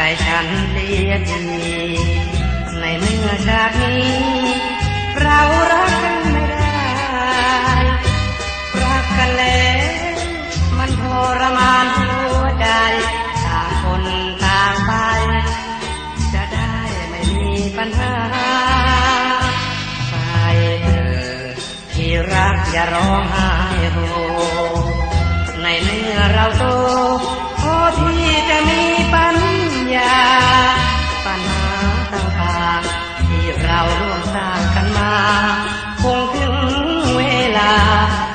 ใจฉันเลียดีในเมื่อชาตินี้ เรารักกันไม่ได้ รักกันแล้วมันทรมานหัวใจต่างคนต่างไป จะได้ไม่มีปัญหาไปเธอที่รักอย่าร้องไห้โฮในเมื่อเราโต เราร่วมสร้างกันมา คงถึงเวลา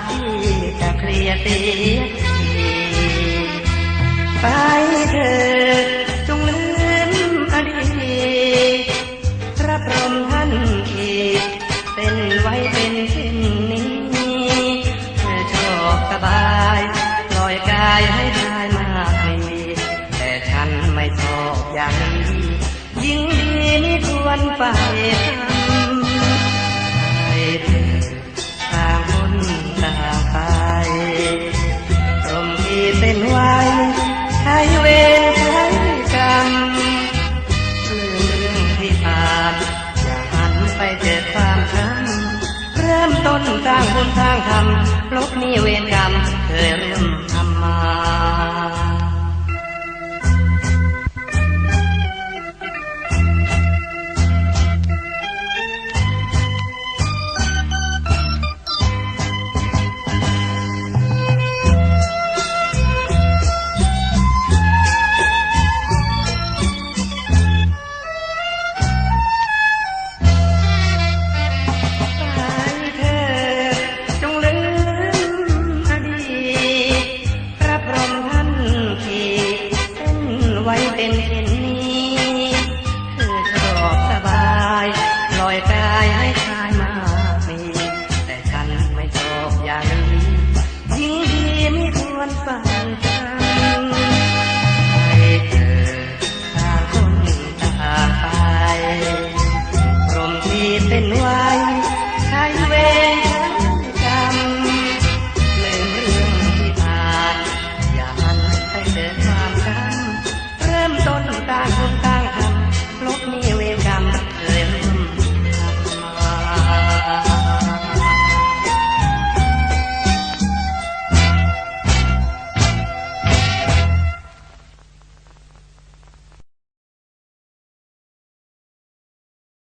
ที่จะเคลียร์เสียทีไปเถิดจงลืมอดีตพระพรหมท่านขีดเป็นไว้เป็นเช่นนี้เธอชอบสบายลอยกายให้ได้มากไม่มี แต่ฉันไม่ชอบอย่างนี้ ยิ่งดีนี่ควรไปทำไปเถิดต่างคนต่างไปตรงที่เป็นไว้ใช้เวรใช้กรรมลืมเรื่องที่ผ่านอย่าหันไปเจอความช้ำเริ่มต้นสร้างบุญสร้างธรรมลบหนี้เวรกรรมเคยเริ่มทำมา เป็นเช่นนี้ คือดอกสบายลอยกาย